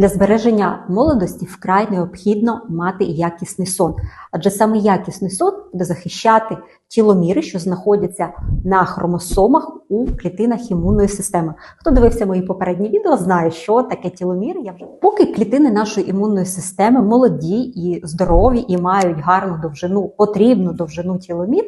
Для збереження молодості вкрай необхідно мати якісний сон, адже саме якісний сон буде захищати тіломіри, що знаходяться на хромосомах у клітинах імунної системи. Хто дивився мої попередні відео, знає, що таке тіломіри. Я вже поки клітини нашої імунної системи молоді і здорові, і мають гарну довжину, потрібну довжину тіломір,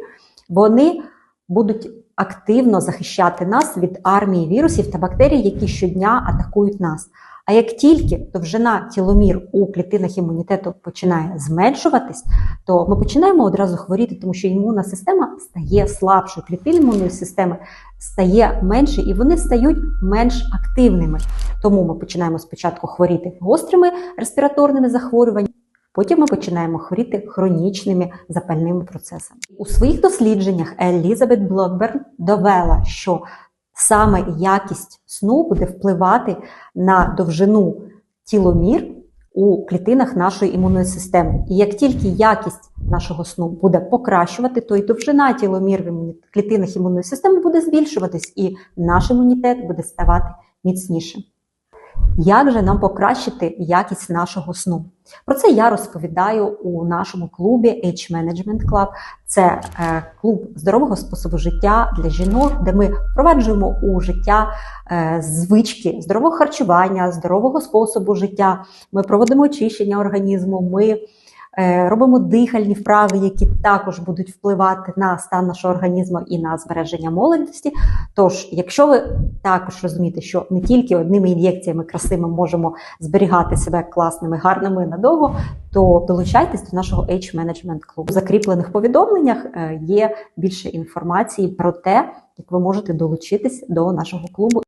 вони будуть активно захищати нас від армії вірусів та бактерій, які щодня атакують нас. А як тільки довжина тіломір у клітинах імунітету починає зменшуватись, то ми починаємо одразу хворіти, тому що імунна система стає слабшою, клітин імунної системи стає менше і вони стають менш активними. Тому ми починаємо спочатку хворіти гострими респіраторними захворюваннями. Потім ми починаємо хворіти хронічними запальними процесами. У своїх дослідженнях Елізабет Блокберн довела, що саме якість сну буде впливати на довжину тіломір у клітинах нашої імунної системи. І як тільки якість нашого сну буде покращувати, то і довжина тіломір в клітинах імунної системи буде збільшуватись, і наш імунітет буде ставати міцнішим. Як же нам покращити якість нашого сну? Про це я розповідаю у нашому клубі H Management Club. Це е, клуб здорового способу життя для жінок, де ми впроваджуємо у життя е, звички здорового харчування, здорового способу життя. Ми проводимо очищення організму. Ми робимо дихальні вправи, які також будуть впливати на стан нашого організму і на збереження молодості. Тож, якщо ви також розумієте, що не тільки одними ін'єкціями краси ми можемо зберігати себе класними, гарними надовго, то долучайтесь до нашого H Management Club. У закріплених повідомленнях е, є більше інформації про те, як ви можете долучитись до нашого клубу.